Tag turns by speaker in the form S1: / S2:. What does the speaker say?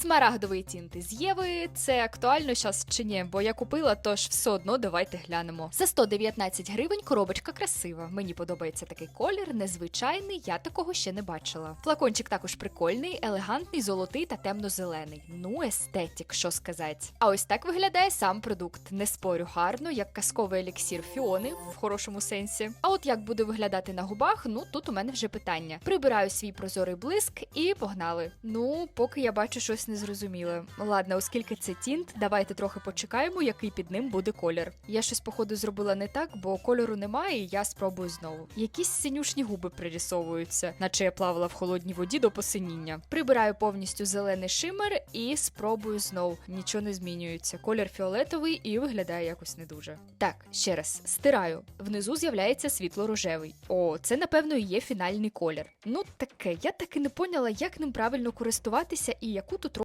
S1: Смарагдовий тінт із Єви. Це актуально зараз чи ні, бо я купила, тож все одно давайте глянемо. За 119 гривень коробочка красива. Мені подобається такий колір, незвичайний, я такого ще не бачила. Флакончик також прикольний, елегантний, золотий та темно-зелений. Ну, естетік, що сказати. А ось так виглядає сам продукт. Не спорю гарно, як казковий еліксір Фіони в хорошому сенсі. А от як буде виглядати на губах, ну тут у мене вже питання. Прибираю свій прозорий блиск і погнали. Ну, поки я бачу щось незрозуміле. Ладно, оскільки це тінт, давайте трохи почекаємо, який під ним буде колір. Я щось, походу, зробила не так, бо кольору немає, і я спробую знову. Якісь синюшні губи прирісовуються, наче я плавала в холодній воді до посиніння. Прибираю повністю зелений шимер і спробую знов. Нічого не змінюється. Колір фіолетовий і виглядає якось не дуже. Так, ще раз стираю. Внизу з'являється світло-рожевий. О, це напевно і є фінальний колір. Ну таке, я так і не поняла, як ним правильно користуватися і яку тут